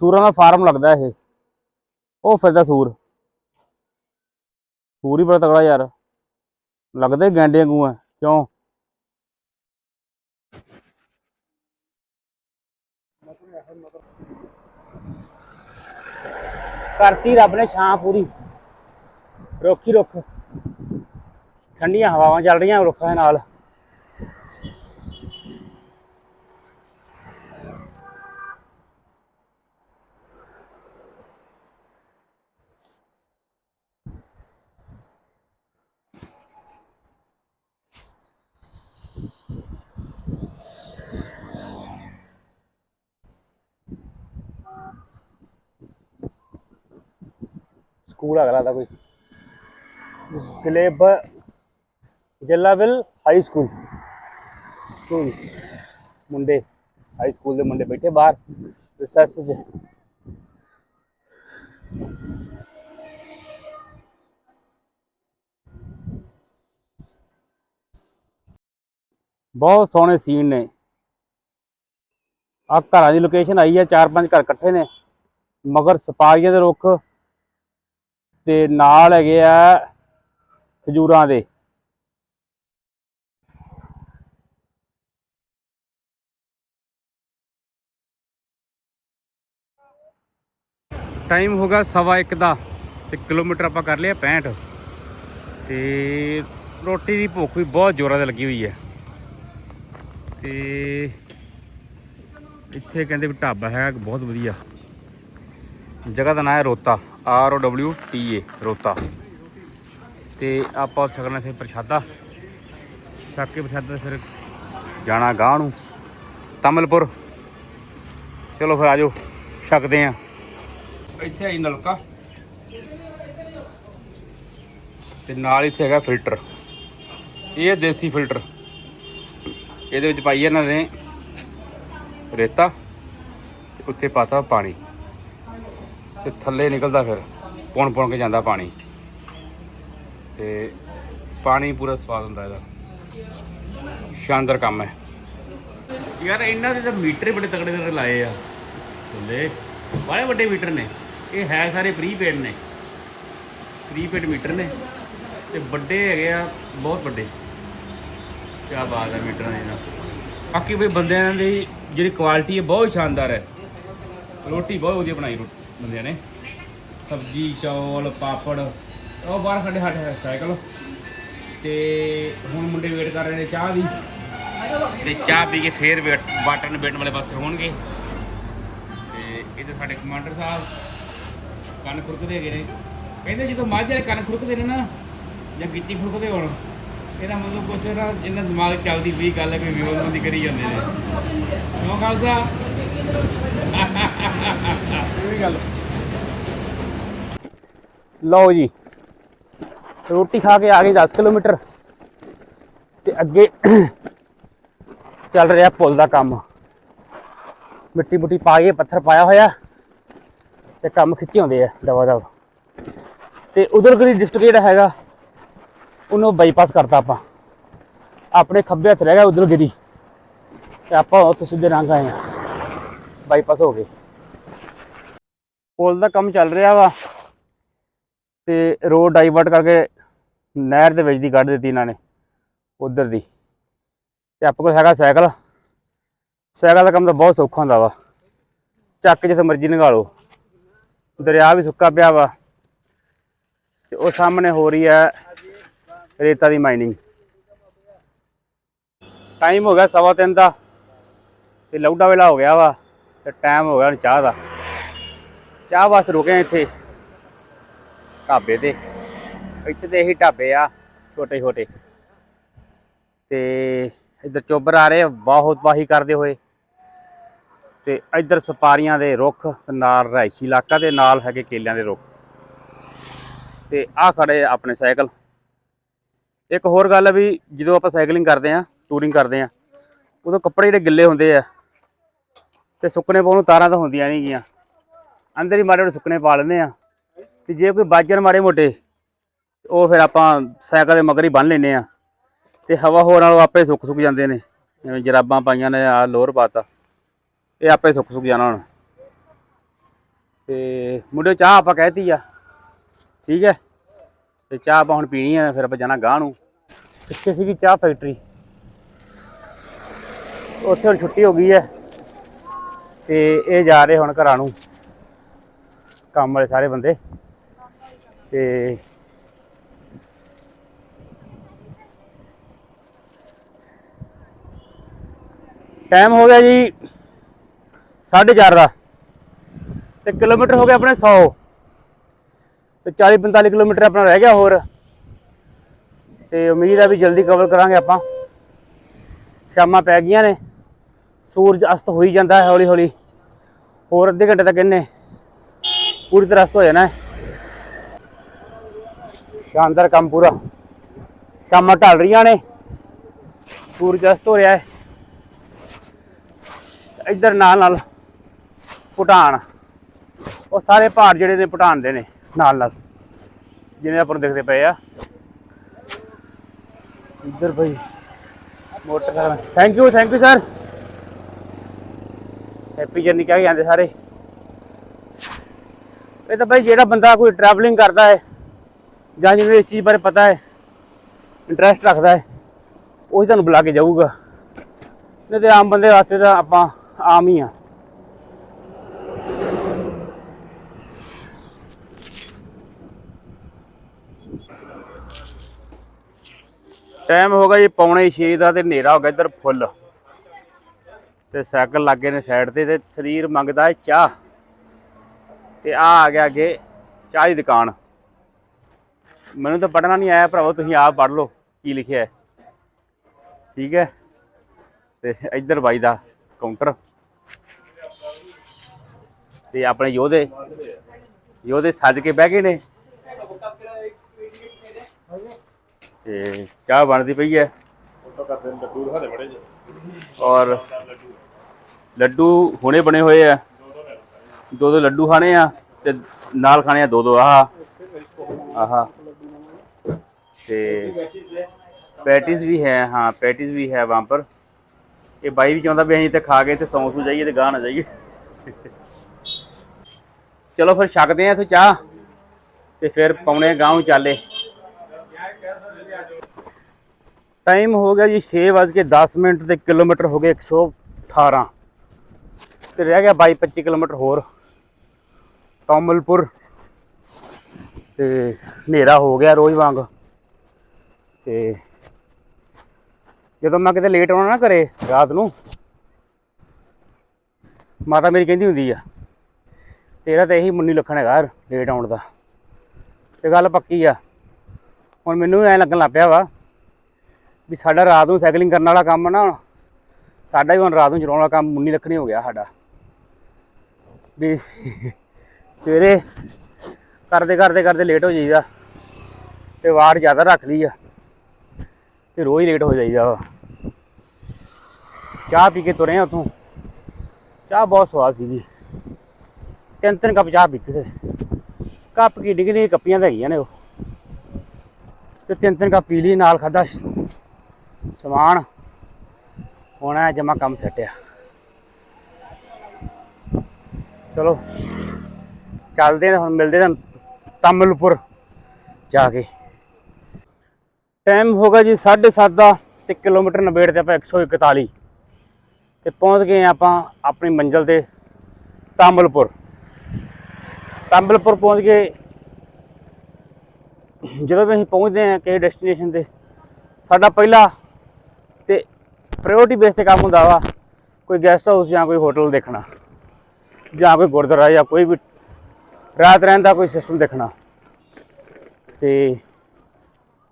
ਸੂਰਾਂ ਦਾ ਫਾਰਮ ਲੱਗਦਾ ਇਹ। ਉਹ ਫਿਰਦਾ ਸੂਰ। ਸੂਰ ਹੀ ਬੜਾ ਤਗੜਾ ਯਾਰ। ਲੱਗਦਾ ਹੀ ਗੈਂਡੇ ਵਾਂਗੂ ਆ ਕਿਉਂ? ਕਰਤੀ ਰੱਬ ਨੇ ਛਾਂ ਪੂਰੀ। ਰੁੱਖੀ ਰੁੱਖ। ਠੰਡੀਆਂ ਹਵਾਵਾਂ ਚੱਲ ਰਹੀਆਂ ਰੁੱਖਾਂ ਦੇ ਨਾਲ। ਸਕੂਲ ਅਗਲਾ ਲੱਗਦਾ ਕੋਈ। ਗਲੇਬ ਜੱਲਾਵਿਲ ਹਾਈ ਸਕੂਲ। ਸਕੂਲ ਮੁੰਡੇ, ਹਾਈ ਸਕੂਲ ਦੇ ਮੁੰਡੇ ਬੈਠੇ ਬਾਹਰ ਰਿਸੈਸ 'ਚ। ਬਹੁਤ ਸੋਹਣੇ ਸੀਨ ਨੇ। ਆ ਘਰਾਂ ਦੀ ਲੋਕੇਸ਼ਨ ਆਈ ਹੈ ਚਾਰ ਪੰਜ ਘਰ ਇਕੱਠੇ ਨੇ। ਮਗਰ ਸਪਾਰੀਆਂ ਦੇ ਰੁੱਖ ਤੇ ਨਾਲ ਹੈਗੇ ਆ ਖਜੂਰਾਂ ਦੇ। ਟਾਈਮ ਹੋ ਗਿਆ ਸਵਾ ਇੱਕ ਦਾ ਤੇ ਕਿਲੋਮੀਟਰ ਆਪਾਂ ਕਰ ਲਿਆ 65 ਤੇ ਰੋਟੀ ਦੀ ਭੁੱਖ ਵੀ ਬਹੁਤ ਜ਼ੋਰਾਂ ਤੇ ਲੱਗੀ ਹੋਈ ਹੈ। ਤੇ ਇੱਥੇ ਕਹਿੰਦੇ ਵੀ ਢਾਬਾ ਹੈ ਬਹੁਤ ਵਧੀਆ। ਜਗ੍ਹਾ ਦਾ ਨਾਮ ਹੈ Rota R O W T A Rota. ਤੇ ਆਪਾਂ ਸਕਣਾ ਫਿਰ ਪ੍ਰਸ਼ਾਦਾ। ਛੱਕ ਕੇ ਪ੍ਰਸ਼ਾਦਾ ਫਿਰ ਜਾਣਾ ਗਾਂ ਨੂੰ ਤਮਲਪੁਰ। ਚਲੋ ਫਿਰ ਆਜੋ ਛਕਦੇ ਆ। ਇੱਥੇ ਆਈ ਨਲਕਾ। ਤੇ ਨਾਲ ਇੱਥੇ ਹੈਗਾ ਫਿਲਟਰ। ਇਹ ਦੇਸੀ ਫਿਲਟਰ। ਇਹਦੇ ਵਿੱਚ ਪਾਈ ਇਹਨਾਂ ਨੇ ਰੇਤਾ ਉੱਤੇ ਪਾਤਾ ਪਾਣੀ। ਤੇ ਥੱਲੇ ਨਿਕਲਦਾ ਫਿਰ ਪੁਣ ਪੁਣ ਕੇ ਜਾਂਦਾ ਪਾਣੀ। ਤੇ ਪਾਣੀ ਪੂਰਾ ਸਵਾਦ ਹੁੰਦਾ ਇਹਦਾ। ਸ਼ਾਨਦਾਰ ਕੰਮ ਹੈ। ਯਾਰ, ਇਹਨਾਂ ਦੇ ਤਾਂ ਮੀਟਰ ਹੀ ਬੜੇ ਤਕੜੇ ਤਕੜੇ ਲਾਏ ਆ। ਹੁੰਦੇ ਬੜੇ ਵੱਡੇ ਮੀਟਰ ਨੇ। ਇਹ ਹੈ ਸਾਰੇ ਪ੍ਰੀਪੇਡ ਨੇ। ਪ੍ਰੀਪੇਡ ਮੀਟਰ ਨੇ। ਤੇ ਵੱਡੇ ਹੈਗੇ ਆ, ਬਹੁਤ ਵੱਡੇ। ਕੀ ਬਾਤ ਹੈ ਮੀਟਰਾਂ ਦੀ ਨਾ ਬਾਕੀ ਵੀ ਬੰਦਿਆਂ ਦੀ ਜਿਹੜੀ ਕੁਆਲਿਟੀ ਹੈ, ਬਹੁਤ ਸ਼ਾਨਦਾਰ ਹੈ। ਰੋਟੀ ਬਹੁਤ ਵਧੀਆ ਬਣਾਈ ਰੋ- ਬੰਦਿਆਂ ਨੇ। ਸਬਜ਼ੀ, ਚੌਲ, ਪਾਪੜ। ਉਹ ਬਾਹਰ ਖੜੇ ਹੱਟ ਸਾਈਕਲ ਤੇ ਹੁਣ ਮੁੰਡੇ ਵੇਟ ਕਰ ਰਹੇ ਨੇ ਚਾਹ ਦੀ। ਤੇ ਚਾਹ ਪੀ ਕੇ ਫੇਰ ਵੇਟ ਬਾਟਨ ਵੇਟਣ ਵਾਲੇ ਪਾਸੇ ਹੋਣਗੇ। ਤੇ ਇਹਦੇ ਸਾਡੇ ਕਮਾਂਡਰ ਸਾਹਿਬ ਕੰਨ ਖੁਰਕਦੇ ਹੈਗੇ ਨੇ। ਕਹਿੰਦੇ ਜਦੋਂ ਮਾਝੇ ਵਾਲੇ ਕੰਨ ਖੁਰਕਦੇ ਨੇ ਨਾ ਜਾਂ ਗਿੱਚੀ ਖੁਰਕਦੇ ਹੋਣ ਇਹਦਾ ਮਤਲਬ ਕੁਛ ਨਾ ਇਹਨਾਂ ਦਿਮਾਗ ਚੱਲਦੀ ਪਈ ਗੱਲ ਹੈ ਵੀ ਵਿਰੋਧ ਬੰਦੀ ਕਰੀ ਜਾਂਦੇ ਨੇ। ਕਿਉਂ ਖਾਲਸਾ? ਇਹ ਵੀ ਗੱਲ ਲਓ ਜੀ। ਰੋਟੀ ਖਾ ਕੇ ਆ ਗਏ 10 ਕਿਲੋਮੀਟਰ। ਤੇ ਅੱਗੇ ਚੱਲ ਰਿਹਾ ਪੁਲ ਦਾ ਕੰਮ। ਮਿੱਟੀ ਮੁੱਟੀ ਪਾ ਕੇ ਪੱਥਰ ਪਾਇਆ ਹੋਇਆ ਤੇ ਕੰਮ ਖਿੱਚੇ ਹੁੰਦੇ ਆ ਦਵਾ ਦਵਾ। ਤੇ ਉਧਰਗਰੀ ਡਿਸਟ੍ਰਿਕਟ ਜਿਹੜਾ ਹੈਗਾ, ਉਹਨੂੰ ਬਾਈਪਾਸ ਕਰਤਾ ਆਪਾਂ। ਆਪਣੇ ਖੱਬੇ ਹੱਥ ਰਹਿ ਗਿਆ ਉਧਰਗਰੀ ਤੇ ਆਪਾਂ ਉੱਥੇ ਸਿੱਧੇ ਰੰਗ ਆਏ ਆ। ਬਾਈਪਾਸ ਹੋ ਗਏ। ਪੁਲ ਦਾ ਕੰਮ ਚੱਲ ਰਿਹਾ ਵਾ। ਤੇ ਰੋਡ ਡਾਈਵਰਟ ਕਰਕੇ ਨਹਿਰ ਦੇ ਵਿੱਚ ਦੀ ਕੱਢ ਦਿੱਤੀ ਇਹਨਾਂ ਨੇ, ਉਧਰ ਦੀ। ਤੇ ਆਪਣੇ ਕੋਲ ਹੈਗਾ ਸਾਈਕਲ। ਸਾਈਕਲ ਦਾ ਕੰਮ ਤਾਂ ਬਹੁਤ ਸੌਖਾ ਹੁੰਦਾ ਵਾ। ਚੱਕ ਜਿੱਥੇ ਮਰਜ਼ੀ ਲੰਘਾ ਲਓ ਦਰਿਆ ਵੀ ਸੁੱਕਾ ਪਿਆ ਵਾ। ਤੇ ਉਹ ਸਾਹਮਣੇ ਹੋ ਰਹੀ ਹੈ ਰੇਤਾ ਦੀ ਮਾਈਨਿੰਗ ਟਾਈਮ ਹੋ ਗਿਆ ਸਵਾ ਤਿੰਨ ਦਾ। ਤੇ ਲੌਡਾ ਵੇਲਾ ਹੋ ਗਿਆ ਵਾ। ਤੇ ਟਾਈਮ ਹੋ ਗਿਆ ਹੁਣ ਚਾਹ ਦਾ। ਚਾਹ ਵਾਸਤੇ ਰੁਕੇ ਇੱਥੇ। ਢਾਬੇ ਤੇ। ਇੱਥੇ ਤੇ ਇਹੀ ਢਾਬੇ ਆ ਛੋਟੇ ਛੋਟੇ। ਤੇ ਇੱਧਰ ਚੋਬਰ ਆ ਰਹੇ ਆ, ਬਹੁਤ ਵਾਹੀ ਕਰਦੇ ਹੋਏ। ਤੇ ਇੱਧਰ ਸਪਾਰੀਆਂ ਦੇ ਰੁੱਖ ਤੇ ਨਾਲ ਰਿਹਾਇਸ਼ੀ ਇਲਾਕਾ ਦੇ ਨਾਲ ਹੈਗੇ ਕੇਲਿਆਂ ਦੇ ਰੁੱਖ। ਤੇ ਆ ਖੜੇ ਆਪਣੇ ਸਾਈਕਲ। ਇੱਕ ਹੋਰ ਗੱਲ ਹੈ ਵੀ ਜਦੋਂ ਆਪਾਂ ਸਾਈਕਲਿੰਗ ਕਰਦੇ ਆ ਟੂਰਿੰਗ ਕਰਦੇ ਆ ਉਦੋਂ ਕੱਪੜੇ ਜਿਹੜੇ ਗਿੱਲੇ ਹੁੰਦੇ ਆ ਤੇ ਸੁੱਕਣੇ ਪਾਉਣ ਨੂੰ ਤਾਰਾਂ ਤਾਂ ਹੁੰਦੀਆਂ ਨਹੀਂ ਗੀਆਂ। ਅੰਦਰ ਹੀ ਮਾੜੇ ਮੋਟੇ ਸੁੱਕਣੇ ਪਾ ਲੈਂਦੇ ਆ। ਤੇ ਜੇ ਕੋਈ ਬਾਜਣ ਮਾੜੇ ਮੋਟੇ, ਉਹ ਫਿਰ ਆਪਾਂ ਸਾਈਕਲ ਦੇ ਮਗਰ ਹੀ ਬੰਨ ਲੈਨੇ ਆ ਤੇ ਹਵਾ ਹੋਰ ਨਾਲੋਂ ਆਪੇ ਸੁੱਕ ਸੁੱਕ ਜਾਂਦੇ ਨੇ। ਜਿਵੇਂ ਜਰਾਬਾਂ ਪਾਈਆਂ ਨੇ ਆ ਲੋਅਰ ਪਾਤਾ। ਇਹ ਆਪੇ ਸੁੱਕ ਸੁੱਕ ਜਾਣਾ ਹੁਣ। ਤੇ ਮੁੰਡੇ ਚਾਹ ਆਪਾਂ ਕਹਿਤੀ ਆ। ਠੀਕ ਹੈ? ਤੇ ਚਾਹ ਆਪਾਂ ਹੁਣ ਪੀਣੀ ਆ, ਫਿਰ ਆਪਾਂ ਜਾਣਾ ਗਾਂ ਨੂੰ। ਕਿੱਥੇ ਸੀਗੀ ਚਾਹ ਫੈਕਟਰੀ ਉੱਥੇ ਹੁਣ ਛੁੱਟੀ ਹੋ ਗਈ ਹੈ। ਤੇ ਇਹ ਜਾ ਰਹੇ ਹੁਣ ਘਰਾਂ ਨੂੰ। ਕੰਮ ਵਾਲੇ ਸਾਰੇ ਬੰਦੇ। ਤੇ ਟਾਈਮ ਹੋ ਗਿਆ ਜੀ 4:30 ਦਾ ਤੇ ਕਿਲੋਮੀਟਰ ਹੋ ਗਿਆ ਆਪਣੇ 100 ਤੇ 40 45 ਕਿਲੋਮੀਟਰ ਆਪਣਾ ਰਹਿ ਗਿਆ ਹੋਰ ਤੇ ਉਮੀਦ ਹੈ ਵੀ ਜਲਦੀ ਕਵਰ ਕਰਾਂਗੇ ਆਪਾਂ। ਸ਼ਾਮਾਂ ਪੈ ਗਈਆਂ ਨੇ, ਸੂਰਜ ਅਸਤ ਹੋਈ ਜਾਂਦਾ ਹੈ ਹੌਲੀ ਹੌਲੀ ਹੋਰ ਅੱਧੇ ਘੰਟੇ ਤੱਕ ਇਹਨੇ ਪੂਰੀ ਤਰ੍ਹਾਂ ਅਸਤ ਹੋ ਜਾਣਾ ਹੈ। ਸ਼ਾਨਦਾਰ ਕੰਮ ਪੂਰਾ। ਸ਼ਾਮਾਂ ਢਲ ਰਹੀਆਂ ਨੇ। ਸੂਰਜ ਅਸਤ ਹੋ ਰਿਹਾ ਹੈ। ਇੱਧਰ ਨਾਲ ਨਾਲ ਭੂਟਾਨ। ਉਹ ਸਾਰੇ ਪਹਾੜ ਜਿਹੜੇ ਨੇ ਭੂਟਾਨ ਦੇ ਨੇ, ਨਾਲ ਨਾਲ। ਜਿਵੇਂ ਆਪਾਂ ਨੂੰ ਦੇਖਦੇ ਪਏ ਆ। ਇੱਧਰ ਭਾਈ motorcycle. Thank you thank you sir happy journey ਕਹਿ ਕੇ ਜਾਂਦੇ ਸਾਰੇ। ਇਹ ਤਾਂ ਭਾਈ ਜਿਹੜਾ ਬੰਦਾ ਕੋਈ ਟਰੈਵਲਿੰਗ ਕਰਦਾ ਹੈ ਜਾਂ ਜਿਹਨੂੰ ਇਸ ਚੀਜ਼ ਬਾਰੇ ਪਤਾ ਹੈ ਇੰਟਰਸਟ ਰੱਖਦਾ ਹੈ, ਉਹੀ ਤੁਹਾਨੂੰ ਬੁਲਾ ਕੇ ਜਾਊਗਾ। ਨਹੀਂ ਤੇ ਆਮ ਬੰਦੇ ਵਾਸਤੇ ਤਾਂ ਆਪਾਂ ਆਮ ਹੀ ਆ। ਟਾਈਮ ਹੋ ਗਿਆ ਜੀ, ਪੌਣੇ 6 ਦਾ ਤੇ ਹਨੇਰਾ ਹੋ ਗਿਆ ਇੱਧਰ ਫੁੱਲ। ਤੇ ਸਾਈਕਲ ਲੱਗੇ ਨੇ ਸਾਈਡ ਤੇ ਤੇ ਸਰੀਰ ਮੰਗਦਾ ਹੈ ਚਾਹ। ਤੇ ਆ ਆ ਗਿਆ ਅੱਗੇ ਚਾਹ ਦੀ ਦੁਕਾਨ। ਮੈਨੂੰ ਤਾਂ ਪੜਨਾ ਨਹੀਂ ਆਇਆ ਭਰਾਵੋ, ਤੁਸੀਂ ਆਪ ਪੜ ਲਓ ਕੀ ਲਿਖਿਆ ਹੈ। ਠੀਕ ਹੈ? ਤੇ ਇੱਧਰ ਬਾਈ ਦਾ ਕਾਊਂਟਰ ਤੇ ਆਪਣੇ ਯੋਧੇ ਯੋਧੇ ਸੱਜ ਕੇ ਬਹਿ ਗਏ ਨੇ। ਤੇ ਚਾਹ ਬਣਦੀ ਪਈ ਹੈ। ਔਰ ਲੱਡੂ ਹੁਣੇ ਬਣੇ ਹੋਏ ਆ। ਦੋ ਦੋ ਲੱਡੂ ਖਾਣੇ ਆ ਤੇ ਨਾਲ ਖਾਣੇ ਆ ਦੋ ਦੋ, ਆਹ, ਆਹਾ। ਤੇ ਪੈਟੀਜ਼ ਵੀ ਹੈ ਹਾਂ ਪੈਟੀਜ਼ ਵੀ ਹੈ ਵਹਾਂ ਪਰ। ਇਹ ਬਾਈ ਵੀ ਚਾਹੁੰਦਾ ਵੀ ਅਸੀਂ ਤੇ ਖਾ ਕੇ ਤੇ ਸੌਂ ਸੂ ਜਾਈਏ ਤੇ ਗਾਂ ਨਾ ਜਾਈਏ। ਚਲੋ ਫਿਰ ਛਕਦੇ ਆ ਇੱਥੇ ਚਾਹ ਤੇ ਫਿਰ ਪੌਣੇ ਗਾਂਵ ਚਾਲੇ ਟਾਈਮ ਹੋ ਗਿਆ ਜੀ 6:10 ਮਿੰਟ ਤੇ ਕਿਲੋਮੀਟਰ ਹੋ ਗਏ 118 ਤੇ ਰਹਿ ਗਿਆ 22 25 ਕਿਲੋਮੀਟਰ ਹੋਰ। ਕਮਲਪੁਰ ਤੇ ਹਨੇਰਾ ਹੋ ਗਿਆ ਰੋਜ਼ ਵਾਂਗ। ਤੇ ਜਦੋਂ ਮੈਂ ਕਿਤੇ ਲੇਟ ਆਉਣਾ ਨਾ ਘਰੇ ਰਾਤ ਨੂੰ, ਮਾਤਾ ਮੇਰੀ ਕਹਿੰਦੀ ਹੁੰਦੀ ਆ, ਤੇਰਾ ਤਾਂ ਇਹੀ ਮੁੰਨੀ ਲੱਖਣ ਹੈਗਾ ਲੇਟ ਆਉਣ ਦਾ। ਤੇ ਗੱਲ ਪੱਕੀ ਆ, ਹੁਣ ਮੈਨੂੰ ਐ ਲੱਗਣ ਲੱਗ ਪਿਆ ਵਾ ਵੀ ਸਾਡਾ ਰਾਤ ਨੂੰ ਸਾਈਕਲਿੰਗ ਕਰਨ ਵਾਲਾ ਕੰਮ ਨਾ, ਸਾਡਾ ਵੀ ਹੁਣ ਰਾਤ ਨੂੰ ਚਲਾਉਣ ਵਾਲਾ ਕੰਮ ਮੁੰਨੀ ਲੱਖਣੀ ਹੋ ਗਿਆ ਸਾਡਾ। ਵੀ ਸਵੇਰੇ ਕਰਦੇ ਕਰਦੇ ਕਰਦੇ ਲੇਟ ਹੋ ਜਾਈਦਾ ਤੇ ਵਾਰ ਜ਼ਿਆਦਾ ਰੱਖ ਲਈ ਆ। ਤੇ ਰੋਜ਼ ਲੇਟ ਹੋ ਜਾਈਦਾ ਵਾ। ਚਾਹ ਪੀ ਕੇ ਤੁਰੇ ਆ ਉਥੋਂ। ਚਾਹ ਬਹੁਤ ਸਵਾਦ ਸੀਗੀ। ਤਿੰਨ ਤਿੰਨ ਕੱਪ ਚਾਹ ਪੀਤੇ ਸੀ। ਕੱਪ ਕੀ ਡਿਗਰੀ ਕੱਪੀਆਂ ਤਾਂ ਹੈਗੀਆਂ ਨੇ ਉਹ। ਤੇ ਤਿੰਨ ਤਿੰਨ ਕੱਪ ਪੀ ਲਈ, ਨਾਲ ਖਾਦਾ ਸਮਾਨ। ਹੋਣਾ ਜਮਾ ਕੰਮ ਸੈਟਿਆ ਚਲੋ। ਚੱਲਦੇ ਹਾਂ ਹੁਣ ਮਿਲਦੇ ਹਾਂ ਤਮਲਪੁਰ ਜਾ ਕੇ। ਟਾਈਮ ਹੋ ਗਿਆ ਜੀ 7:30 ਦਾ ਤੇ ਕਿਲੋਮੀਟਰ ਨਵੇੜ ਤੇ ਆਪਾਂ 141 ਤੇ ਪਹੁੰਚ ਗਏ ਹਾਂ ਆਪਾਂ ਆਪਣੀ ਮੰਜ਼ਿਲ ਤੇ ਤਾਮਲਪੁਰ ਤਾਮਲਪੁਰ ਪਹੁੰਚ ਗਏ। ਜਦੋਂ ਵੀ ਅਸੀਂ ਪਹੁੰਚਦੇ ਹਾਂ ਕਿਸੇ ਡੈਸਟੀਨੇਸ਼ਨ ਤੇ, ਸਾਡਾ ਪਹਿਲਾ ਤੇ ਪ੍ਰਾਇੋਰਟੀ ਬੇਸ ਤੇ ਕੰਮ ਹੁੰਦਾ ਵਾ ਕੋਈ ਗੈਸਟ ਹਾਊਸ ਜਾਂ ਕੋਈ ਹੋਟਲ ਦੇਖਣਾ, ਜਾਂ ਕੋਈ ਗੁਰਦੁਆਰਾ ਜਾਂ ਕੋਈ ਵੀ ਰਾਤ ਰਹਿਣ ਦਾ ਕੋਈ ਸਿਸਟਮ ਦੇਖਣਾ। ਤੇ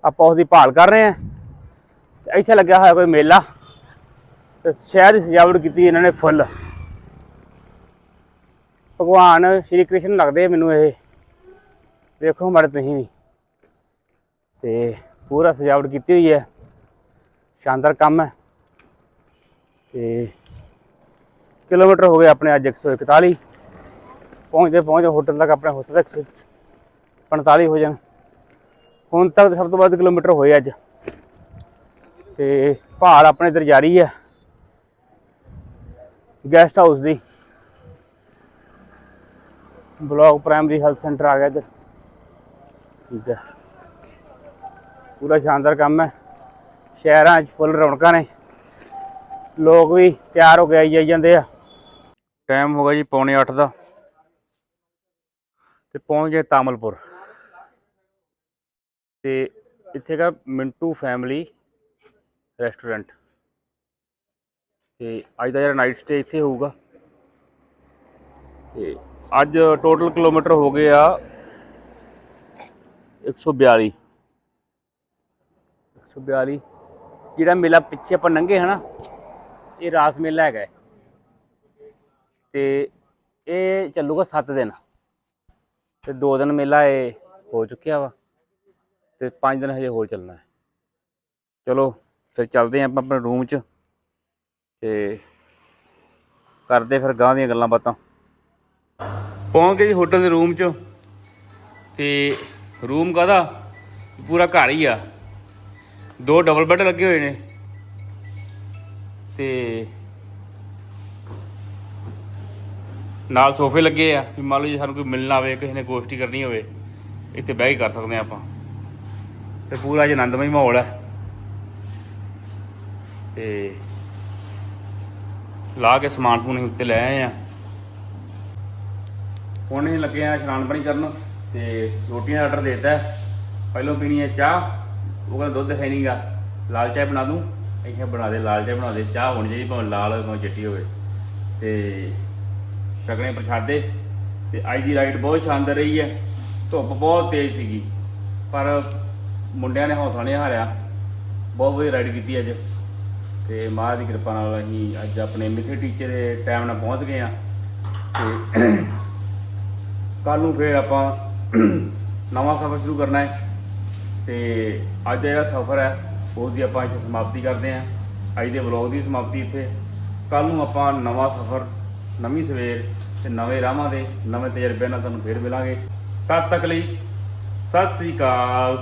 ਆਪਾਂ ਉਹਦੀ ਭਾਲ ਕਰ ਰਹੇ ਹਾਂ। ਤੇ ਇੱਥੇ ਲੱਗਿਆ ਹੋਇਆ ਕੋਈ ਮੇਲਾ। ਤੇ ਸ਼ਹਿਰ ਦੀ ਸਜਾਵਟ ਕੀਤੀ ਇਹਨਾਂ ਨੇ ਫੁੱਲ। ਭਗਵਾਨ ਸ਼੍ਰੀ ਕ੍ਰਿਸ਼ਨ ਲੱਗਦੇ ਮੈਨੂੰ ਇਹ। ਦੇਖੋ ਮਾੜੇ ਤੁਸੀਂ ਵੀ। ਤੇ ਪੂਰਾ ਸਜਾਵਟ ਕੀਤੀ ਹੋਈ ਹੈ। ਸ਼ਾਨਦਾਰ ਕੰਮ ਹੈ। ਤੇ ਕਿਲੋਮੀਟਰ ਹੋ ਗਏ ਆਪਣੇ ਅੱਜ 141 ਪਹੁੰਚਦੇ ਪਹੁੰਚਦੇ ਹੋਟਲ ਤੱਕ, ਆਪਣੇ ਹੋਟਲ ਤੱਕ 45 ਹੋ ਜਾਣ। ਹੁਣ ਤੱਕ ਸਭ ਤੋਂ ਵੱਧ ਕਿਲੋਮੀਟਰ ਹੋਏ ਅੱਜ। ਤੇ ਭਾਲ ਆਪਣੇ ਇੱਧਰ ਜਾਰੀ ਹੈ ਗੈਸਟ ਹਾਊਸ ਦੀ। ਬਲਾਕ ਪ੍ਰਾਇਮਰੀ ਹੈਲਥ ਸੈਂਟਰ ਆ ਗਿਆ ਇੱਧਰ। ਠੀਕ ਹੈ ਪੂਰਾ ਸ਼ਾਨਦਾਰ ਕੰਮ ਹੈ। ਸ਼ਹਿਰਾਂ 'ਚ ਫੁੱਲ ਰੌਣਕਾਂ ਨੇ। ਲੋਕ ਵੀ ਤਿਆਰ ਹੋ ਕੇ ਆਈ ਜਾਈ ਜਾਂਦੇ ਆ। ਟਾਈਮ ਹੋ ਗਿਆ ਜੀ ਪੌਣੇ 8 ਦਾ। ਤੇ ਪਹੁੰਚ ਗਏ ਤਾਮਲਪੁਰ। ਤੇ ਇੱਥੇ ਦਾ ਮਿੰਟੂ ਫੈਮਿਲੀ ਰੈਸਟੋਰੈਂਟ। ਤੇ ਅੱਜ ਦਾ ਜਿਹੜਾ ਨਾਈਟ ਸਟੇ ਇੱਥੇ ਹੋਊਗਾ। ਤੇ ਅੱਜ ਟੋਟਲ ਕਿਲੋਮੀਟਰ ਹੋ ਗਏ ਆ 142 142 ਜਿਹੜਾ ਮੇਲਾ ਪਿੱਛੇ ਆਪਾਂ ਲੰਘੇ ਹਨਾ, ਇਹ ਰਾਸ ਮੇਲਾ ਹੈਗਾ। ਹੈ। ਤੇ ਇਹ ਚੱਲੂਗਾ 7 ਦਿਨ। ਤੇ 2 ਦਿਨ ਮੇਲਾ ਇਹ ਹੋ ਚੁੱਕਿਆ ਵਾ। ਤੇ 5 ਦਿਨ ਹਜੇ ਹੋਰ ਚੱਲਣਾ ਹੈ। ਚਲੋ, ਫਿਰ ਚੱਲਦੇ ਆਂ ਆਪਾਂ ਆਪਣੇ ਰੂਮ 'ਚ ਤੇ ਕਰਦੇ ਫਿਰ ਗਾਂ ਦੀਆਂ ਗੱਲਾਂ ਬਾਤਾਂ। ਪਹੁੰਚ ਗਏ ਜੀ ਹੋਟਲ ਦੇ ਰੂਮ 'ਚ ਤੇ ਰੂਮ ਕਾਹਦਾ? ਪੂਰਾ ਘਰ ਹੀ ਆ। ਦੋ ਡਬਲ ਬੈੱਡ ਲੱਗੇ ਹੋਏ ਨੇ। ਤੇ ਨਾਲ ਸੋਫੇ ਲੱਗੇ ਆ ਵੀ ਮੰਨ ਲਓ ਜੇ ਸਾਨੂੰ ਕੋਈ ਮਿਲਣਾ ਆਵੇ, ਕਿਸੇ ਨੇ ਗੋਸ਼ਟੀ ਕਰਨੀ ਹੋਵੇ, ਇੱਥੇ ਬਹਿ ਕੇ ਕਰ ਸਕਦੇ ਆ ਆਪਾਂ। ਤੇ ਪੂਰਾ ਅੱਜ ਆਨੰਦਮਈ ਮਾਹੌਲ ਹੈ। ਤੇ ਲਾ ਕੇ ਸਮਾਨ ਸਮੂਨ ਉੱਤੇ ਲੈ ਆਏ ਆ। ਹੁਣ ਹੀ ਲੱਗੇ ਆ ਇਸ਼ਨਾਨ ਪਾਣੀ ਕਰਨ ਤੇ ਰੋਟੀਆਂ ਦਾ ਆਰਡਰ ਦੇਤਾ। ਪਹਿਲੋਂ ਪੀਣੀ ਹੈ ਚਾਹ, ਉਹ ਕਹਿੰਦਾ ਦੁੱਧ ਹੈ ਨਹੀਂਗਾ ਲਾਲ ਚਾਹ ਬਣਾ ਦੂੰ। ਇੱਥੇ ਬਣਾ ਦੇ, ਲਾਲ ਚਾਹ ਬਣਾ ਦੇ, ਚਾਹ ਹੋਣੀ ਚਾਹੀਦੀ, ਭਾਵੇਂ ਲਾਲ ਹੋਵੇ, ਭਾਵੇਂ ਚਿੱਟੀ ਹੋਵੇ। ਤੇ ਛਕਣੇ ਪ੍ਰਸ਼ਾਦੇ ਤੇ ਅੱਜ ਦੀ ਰਾਈਡ ਬਹੁਤ ਸ਼ਾਨਦਾਰ ਰਹੀ ਹੈ। ਧੁੱਪ ਬਹੁਤ ਤੇਜ਼ ਸੀਗੀ, ਪਰ ਮੁੰਡਿਆਂ ਨੇ ਹੌਸਲਾ ਨਹੀਂ ਹਾਰਿਆ। ਬਹੁਤ ਵਧੀਆ ਰਾਈਡ ਕੀਤੀ ਅੱਜ। ਤੇ ਮਾਂ ਦੀ ਕਿਰਪਾ ਨਾਲ ਅਸੀਂ ਅੱਜ ਆਪਣੇ ਮਿੱਥੇ ਟੀਚੇ ਦੇ ਟਾਈਮ ਨਾਲ ਪਹੁੰਚ ਗਏ ਆ ਤੇ ਕੱਲ ਨੂੰ ਫੇਰ ਆਪਾਂ ਨਵਾਂ ਸਫ਼ਰ ਸ਼ੁਰੂ ਕਰਨਾ ਹੈ। ਤੇ ਅੱਜ ਜਿਹੜਾ ਸਫ਼ਰ ਹੈ ਉਸ ਦੀ ਆਪਾਂ ਇੱਥੇ ਸਮਾਪਤੀ ਕਰਦੇ ਹਾਂ। ਅੱਜ ਦੇ ਵਲੌਗ ਦੀ ਸਮਾਪਤੀ ਇੱਥੇ। ਕੱਲ ਨੂੰ ਆਪਾਂ ਨਵਾਂ ਸਫ਼ਰ, ਨਵੀਂ ਸਵੇਰ ਤੇ ਨਵੇਂ ਰਾਹਾਂ ਦੇ ਨਵੇਂ ਤਜਰਬਿਆਂ ਨਾਲ ਤੁਹਾਨੂੰ ਫੇਰ ਮਿਲਾਂਗੇ। ਤਦ ਤੱਕ ਲਈ ਸਤਿ ਸ੍ਰੀ ਅਕਾਲ।